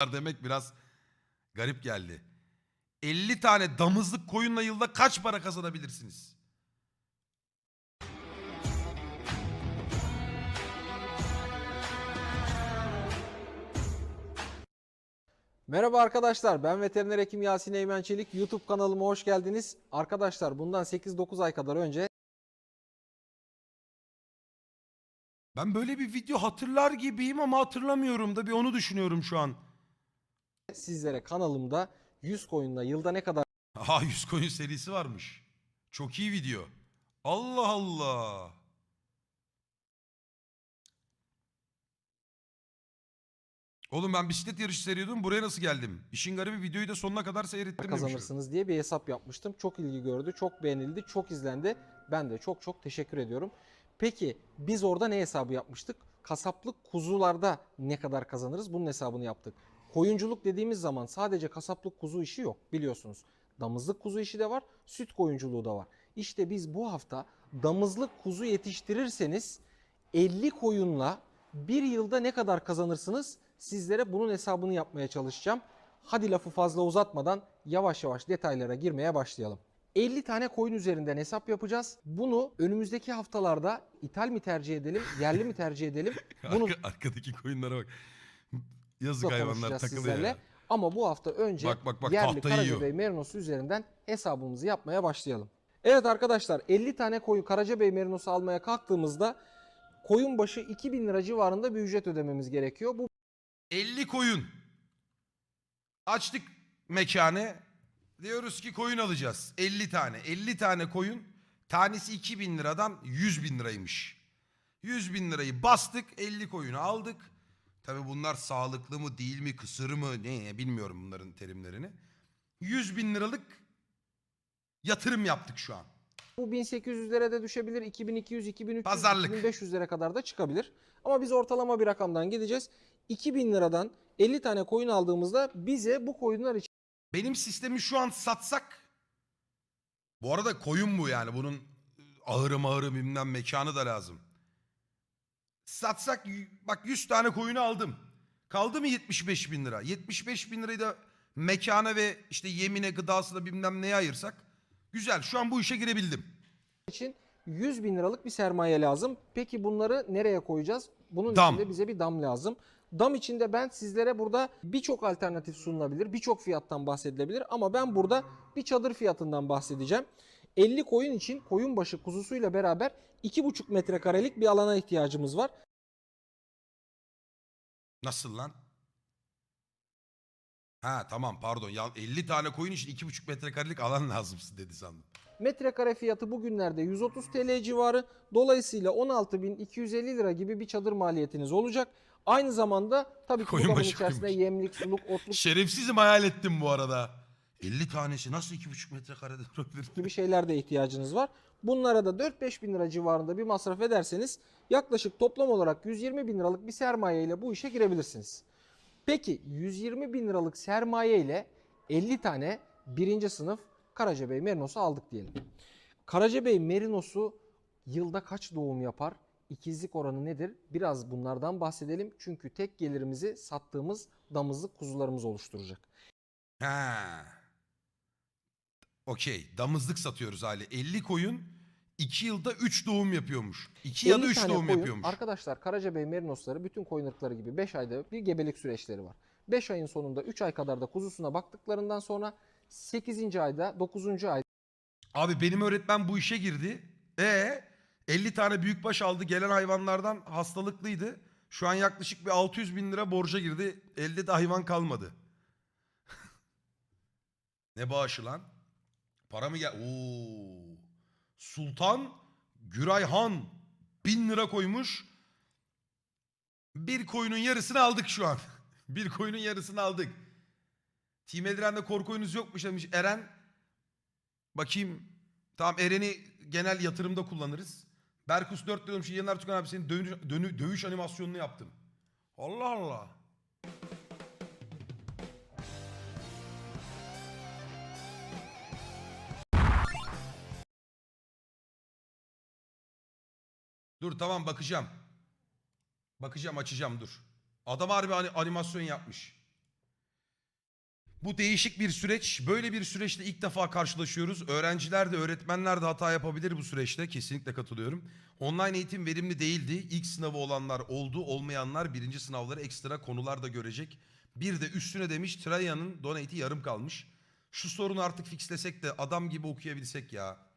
demek biraz garip geldi. 50 tane damızlık koyunla yılda kaç para kazanabilirsiniz? Merhaba arkadaşlar ben veteriner hekim Yasin Eymen Çelik YouTube kanalıma hoş geldiniz. Arkadaşlar bundan 8-9 ay kadar önce Ben böyle bir video hatırlar gibiyim ama hatırlamıyorum da bir onu düşünüyorum şu an. Sizlere kanalımda 100 koyunla yılda ne kadar Aha 100 koyun serisi varmış. Çok iyi video. Allah Allah. Oğlum ben bisiklet yarışı seyrediyordum. Buraya nasıl geldim? İşin garibi videoyu da sonuna kadar seyrettim demişim. kazanırsınız diye bir hesap yapmıştım. Çok ilgi gördü, çok beğenildi, çok izlendi. Ben de çok çok teşekkür ediyorum. Peki biz orada ne hesabı yapmıştık? Kasaplık kuzularda ne kadar kazanırız? Bunun hesabını yaptık. Koyunculuk dediğimiz zaman sadece kasaplık kuzu işi yok biliyorsunuz. Damızlık kuzu işi de var, süt koyunculuğu da var. İşte biz bu hafta damızlık kuzu yetiştirirseniz 50 koyunla bir yılda ne kadar kazanırsınız? Sizlere bunun hesabını yapmaya çalışacağım. Hadi lafı fazla uzatmadan yavaş yavaş detaylara girmeye başlayalım. 50 tane koyun üzerinden hesap yapacağız. Bunu önümüzdeki haftalarda ithal mi tercih edelim, yerli mi tercih edelim? Bunu Arka- arkadaki koyunlara bak. Yazık hayvanlar takılıyor ya. Ama bu hafta önce Bak, bak, bak, yerli. Karacabey Merinosu üzerinden hesabımızı yapmaya başlayalım. Evet arkadaşlar 50 tane koyun Karacabey Merinosu almaya kalktığımızda koyun başı 2000 lira civarında bir ücret ödememiz gerekiyor. Bu 50 koyun. Açtık mekanı. Diyoruz ki koyun alacağız. 50 tane. 50 tane koyun. Tanesi 2000 liradan 100 bin liraymış. 100 bin lirayı bastık 50 koyunu aldık. Tabi bunlar sağlıklı mı değil mi kısır mı ne bilmiyorum bunların terimlerini. 100 bin liralık yatırım yaptık şu an. Bu 1800'lere de düşebilir, 2200, 2300, Pazarlık. 2500'lere kadar da çıkabilir. Ama biz ortalama bir rakamdan gideceğiz. 2000 liradan 50 tane koyun aldığımızda bize bu koyunlar için Benim sistemi şu an satsak. Bu arada koyun bu yani. Bunun ahırı mahırı bilmem mekanı da lazım. Satsak bak 100 tane koyunu aldım. Kaldı mı 75 bin lira? 75 bin lirayı da mekana ve işte yemine gıdasına bilmem neye ayırsak. Güzel şu an bu işe girebildim. için 100 bin liralık bir sermaye lazım. Peki bunları nereye koyacağız? Bunun Dam. için de bize bir dam lazım. Dam içinde ben sizlere burada birçok alternatif sunulabilir, birçok fiyattan bahsedilebilir ama ben burada bir çadır fiyatından bahsedeceğim. 50 koyun için koyun başı kuzusuyla beraber 2,5 metrekarelik bir alana ihtiyacımız var. Nasıl lan? Ha tamam pardon. Ya 50 tane koyun için 2,5 metrekarelik alan lazımsın dedi sandım. Metrekare fiyatı bugünlerde 130 TL civarı. Dolayısıyla 16.250 lira gibi bir çadır maliyetiniz olacak. Aynı zamanda tabii ki bu Koyun damın başı içerisinde koymuş. yemlik, suluk, otluk Şerefsizim hayal ettim bu arada. 50 tanesi nasıl 2,5 metrekarede durabilir? gibi şeyler de ihtiyacınız var. Bunlara da 4-5 bin lira civarında bir masraf ederseniz yaklaşık toplam olarak 120 bin liralık bir sermaye ile bu işe girebilirsiniz. Peki 120 bin liralık sermaye ile 50 tane birinci sınıf Karacabey Merinos'u aldık diyelim. Karacabey Merinos'u yılda kaç doğum yapar? İkizlik oranı nedir? Biraz bunlardan bahsedelim. Çünkü tek gelirimizi sattığımız damızlık kuzularımız oluşturacak. Ha. Okey. Damızlık satıyoruz hali. 50 koyun 2 yılda 3 doğum yapıyormuş. 2 ya da 50 3 tane doğum koyun, yapıyormuş. Arkadaşlar Karacabey Merinosları bütün koyun ırkları gibi 5 ayda bir gebelik süreçleri var. 5 ayın sonunda 3 ay kadar da kuzusuna baktıklarından sonra 8. ayda 9. ayda Abi benim öğretmen bu işe girdi. E 50 tane büyükbaş aldı. Gelen hayvanlardan hastalıklıydı. Şu an yaklaşık bir 600 bin lira borca girdi. Elde de hayvan kalmadı. ne bağışı lan? Para mı gel? Oo. Sultan Gürayhan bin lira koymuş. Bir koyunun yarısını aldık şu an. bir koyunun yarısını aldık. Team Eldiren'de korku oyunuz yokmuş demiş Eren. Bakayım. Tamam Eren'i genel yatırımda kullanırız. Berkus 4 diyormuş. Yener Tukan abi senin dönü- dövüş animasyonunu yaptım. Allah Allah. Dur tamam bakacağım. Bakacağım açacağım dur. Adam harbi ani- animasyon yapmış. Bu değişik bir süreç. Böyle bir süreçte ilk defa karşılaşıyoruz. Öğrenciler de öğretmenler de hata yapabilir bu süreçte. Kesinlikle katılıyorum. Online eğitim verimli değildi. İlk sınavı olanlar oldu. Olmayanlar birinci sınavları ekstra konular da görecek. Bir de üstüne demiş Trajan'ın donate'i yarım kalmış. Şu sorunu artık fixlesek de adam gibi okuyabilsek ya.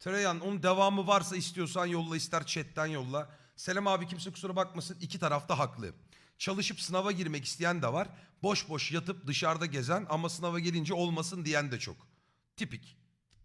Trajan onun devamı varsa istiyorsan yolla ister chatten yolla. Selam abi kimse kusura bakmasın iki tarafta haklı. Çalışıp sınava girmek isteyen de var. Boş boş yatıp dışarıda gezen ama sınava gelince olmasın diyen de çok. Tipik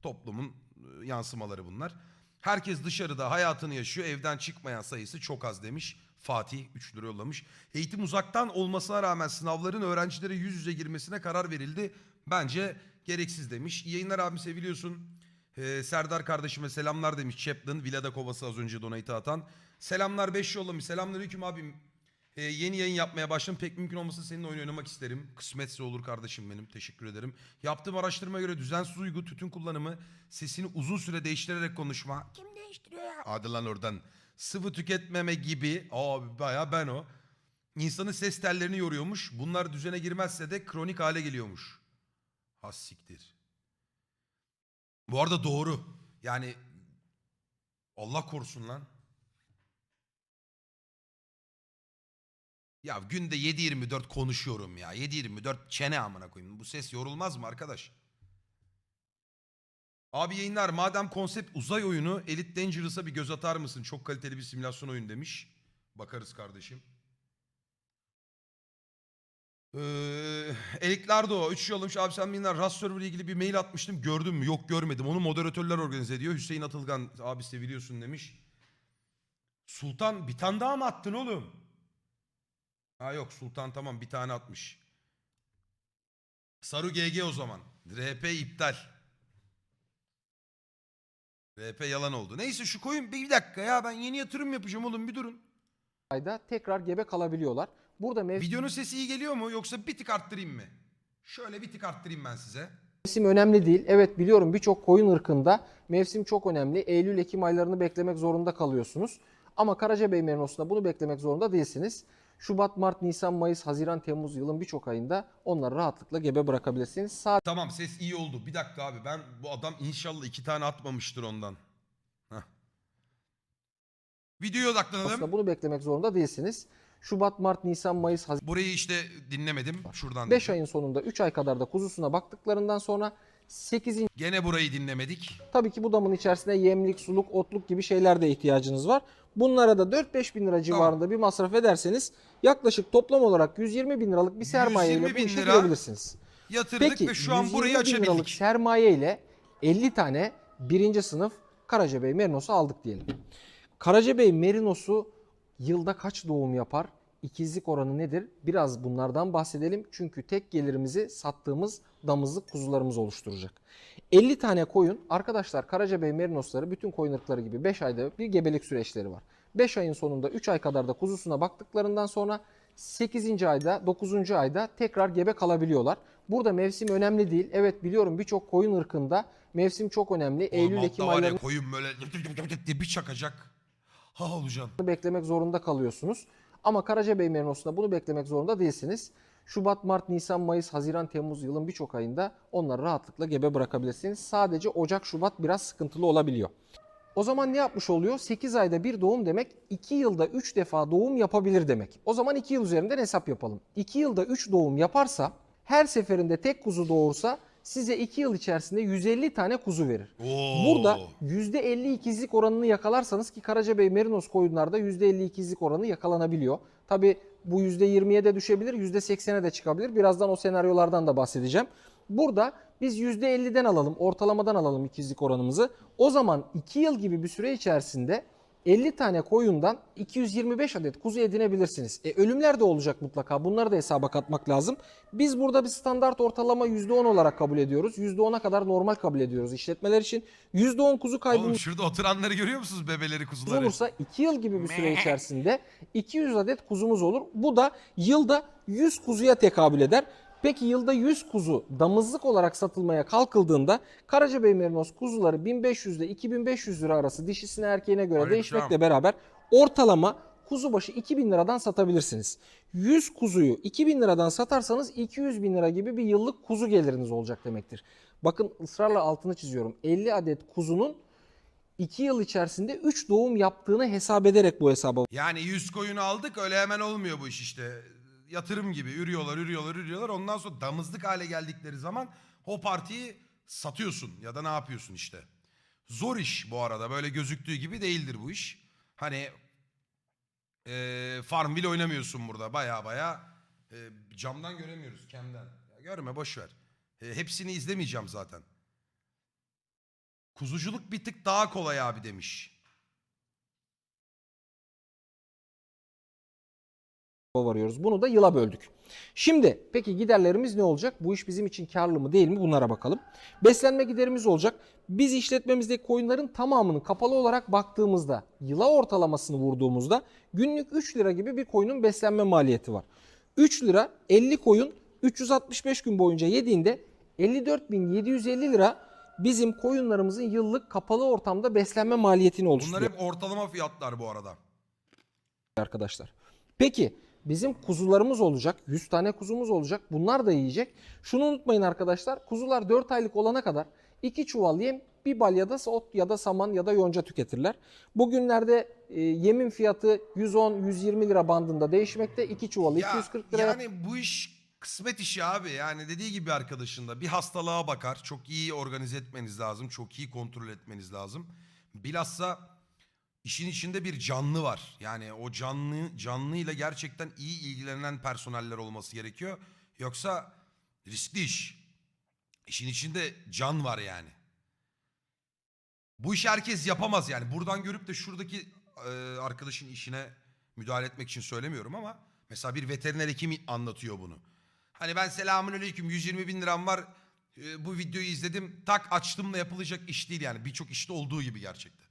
toplumun e, yansımaları bunlar. Herkes dışarıda hayatını yaşıyor. Evden çıkmayan sayısı çok az demiş. Fatih 3 lira yollamış. Eğitim uzaktan olmasına rağmen sınavların öğrencilere yüz yüze girmesine karar verildi. Bence gereksiz demiş. İyi yayınlar abim seviliyorsun. Ee, Serdar kardeşime selamlar demiş. Chaplin, Villada Kovası az önce donate atan. Selamlar 5 yollamış. Selamünaleyküm abim. Ee, yeni yayın yapmaya başladım. Pek mümkün olmasa seninle oyun oynamak isterim. Kısmetse olur kardeşim benim. Teşekkür ederim. Yaptığım araştırmaya göre düzensiz uygu, tütün kullanımı, sesini uzun süre değiştirerek konuşma. Kim değiştiriyor ya? Hadi oradan. Sıvı tüketmeme gibi. Abi baya ben o. İnsanın ses tellerini yoruyormuş. Bunlar düzene girmezse de kronik hale geliyormuş. Has siktir. Bu arada doğru. Yani Allah korusun lan. Ya günde 7-24 konuşuyorum ya. 7-24 çene amına koyayım. Bu ses yorulmaz mı arkadaş? Abi yayınlar madem konsept uzay oyunu Elite Dangerous'a bir göz atar mısın? Çok kaliteli bir simülasyon oyun demiş. Bakarız kardeşim. Ee, Eliklardo 3 yollamış. Abi sen binler Rust server ilgili bir mail atmıştım. Gördün mü? Yok görmedim. Onu moderatörler organize ediyor. Hüseyin Atılgan abi seviliyorsun demiş. Sultan bir tane daha mı attın oğlum? Ha yok Sultan tamam bir tane atmış. Saru GG o zaman. RP iptal. RP yalan oldu. Neyse şu koyun bir dakika ya ben yeni yatırım yapacağım oğlum bir durun. ayda tekrar gebe kalabiliyorlar. Burada Videonun sesi iyi geliyor mu yoksa bir tık arttırayım mı? Şöyle bir tık arttırayım ben size. mevsim önemli değil. Evet biliyorum birçok koyun ırkında mevsim çok önemli. Eylül-Ekim aylarını beklemek zorunda kalıyorsunuz. Ama Karacabey Merinos'ta bunu beklemek zorunda değilsiniz. Şubat, Mart, Nisan, Mayıs, Haziran, Temmuz yılın birçok ayında onları rahatlıkla gebe bırakabilirsiniz. Sadece Tamam ses iyi oldu. Bir dakika abi ben bu adam inşallah iki tane atmamıştır ondan. Heh. Videoya odaklanalım. bunu beklemek zorunda değilsiniz. Şubat, Mart, Nisan, Mayıs, Burayı işte dinlemedim. Şuradan 5 dinledim. ayın sonunda 3 ay kadar da kuzusuna baktıklarından sonra 8. Gene burayı dinlemedik. tabii ki bu damın içerisinde yemlik, suluk, otluk gibi şeyler de ihtiyacınız var. Bunlara da 4-5 bin lira civarında bir masraf ederseniz yaklaşık toplam olarak 120 bin liralık bir sermaye 120 ile bu işe lira girebilirsiniz. Yatırdık Peki ve şu an 120 burayı bin liralık açabildik. sermaye ile 50 tane birinci sınıf Karacabey Merinos'u aldık diyelim. Karacabey Merinos'u yılda kaç doğum yapar? İkizlik oranı nedir? Biraz bunlardan bahsedelim. Çünkü tek gelirimizi sattığımız damızlık kuzularımız oluşturacak. 50 tane koyun. Arkadaşlar Karacabey Merinosları bütün koyun ırkları gibi 5 ayda bir gebelik süreçleri var. 5 ayın sonunda 3 ay kadar da kuzusuna baktıklarından sonra 8. ayda 9. ayda tekrar gebe kalabiliyorlar. Burada mevsim önemli değil. Evet biliyorum birçok koyun ırkında mevsim çok önemli. Eylül Ekim var ya, aylarını koyun böyle diye bir çakacak. Ha olacaksın. beklemek zorunda kalıyorsunuz. Ama Karacabey Merinos'unda bunu beklemek zorunda değilsiniz. Şubat, Mart, Nisan, Mayıs, Haziran, Temmuz yılın birçok ayında onları rahatlıkla gebe bırakabilirsiniz. Sadece Ocak, Şubat biraz sıkıntılı olabiliyor. O zaman ne yapmış oluyor? 8 ayda bir doğum demek 2 yılda 3 defa doğum yapabilir demek. O zaman 2 yıl üzerinden hesap yapalım. 2 yılda 3 doğum yaparsa her seferinde tek kuzu doğursa size 2 yıl içerisinde 150 tane kuzu verir. Oo. Burada %50 ikizlik oranını yakalarsanız ki Karacabey Merinos koyunlarda %50 ikizlik oranı yakalanabiliyor. Tabi bu %20'ye de düşebilir, %80'e de çıkabilir. Birazdan o senaryolardan da bahsedeceğim. Burada biz %50'den alalım, ortalamadan alalım ikizlik oranımızı. O zaman 2 yıl gibi bir süre içerisinde 50 tane koyundan 225 adet kuzu edinebilirsiniz. E, ölümler de olacak mutlaka. Bunları da hesaba katmak lazım. Biz burada bir standart ortalama %10 olarak kabul ediyoruz. %10'a kadar normal kabul ediyoruz işletmeler için. %10 kuzu kaybımız Oğlum şurada oturanları görüyor musunuz bebeleri kuzuları? olursa 2 yıl gibi bir süre içerisinde 200 adet kuzumuz olur. Bu da yılda 100 kuzuya tekabül eder. Peki yılda 100 kuzu damızlık olarak satılmaya kalkıldığında Karacabey Merinos kuzuları 1500 ile 2500 lira arası dişisine erkeğine göre Aleyküm değişmekle selam. beraber ortalama kuzu başı 2000 liradan satabilirsiniz. 100 kuzuyu 2000 liradan satarsanız 200 bin lira gibi bir yıllık kuzu geliriniz olacak demektir. Bakın ısrarla altını çiziyorum. 50 adet kuzunun 2 yıl içerisinde 3 doğum yaptığını hesap ederek bu hesaba Yani 100 koyunu aldık öyle hemen olmuyor bu iş işte. Yatırım gibi ürüyorlar, ürüyorlar, ürüyorlar. Ondan sonra damızlık hale geldikleri zaman o partiyi satıyorsun ya da ne yapıyorsun işte. Zor iş bu arada. Böyle gözüktüğü gibi değildir bu iş. Hani eee Farmville oynamıyorsun burada. Baya baya eee, camdan göremiyoruz camden. Ya görme boş ver. E, hepsini izlemeyeceğim zaten. Kuzuculuk bir tık daha kolay abi demiş. Varıyoruz. Bunu da yıla böldük. Şimdi peki giderlerimiz ne olacak? Bu iş bizim için karlı mı değil mi? Bunlara bakalım. Beslenme giderimiz olacak. Biz işletmemizdeki koyunların tamamını kapalı olarak baktığımızda, yıla ortalamasını vurduğumuzda günlük 3 lira gibi bir koyunun beslenme maliyeti var. 3 lira 50 koyun 365 gün boyunca yediğinde 54.750 lira bizim koyunlarımızın yıllık kapalı ortamda beslenme maliyetini oluşturuyor Bunlar hep ortalama fiyatlar bu arada. arkadaşlar. Peki bizim kuzularımız olacak. 100 tane kuzumuz olacak. Bunlar da yiyecek. Şunu unutmayın arkadaşlar. Kuzular 4 aylık olana kadar 2 çuval yem, bir balya da ot ya da saman ya da yonca tüketirler. Bugünlerde e, yemin fiyatı 110-120 lira bandında değişmekte. 2 çuvalı Ya, 240 lira. Yani bu iş kısmet işi abi. Yani dediği gibi arkadaşında bir hastalığa bakar. Çok iyi organize etmeniz lazım. Çok iyi kontrol etmeniz lazım. Bilhassa işin içinde bir canlı var. Yani o canlı canlıyla gerçekten iyi ilgilenen personeller olması gerekiyor. Yoksa riskli iş. İşin içinde can var yani. Bu işi herkes yapamaz yani. Buradan görüp de şuradaki e, arkadaşın işine müdahale etmek için söylemiyorum ama mesela bir veteriner hekim anlatıyor bunu. Hani ben selamünaleyküm 120 bin liram var e, bu videoyu izledim tak açtım da yapılacak iş değil yani birçok işte olduğu gibi gerçekten.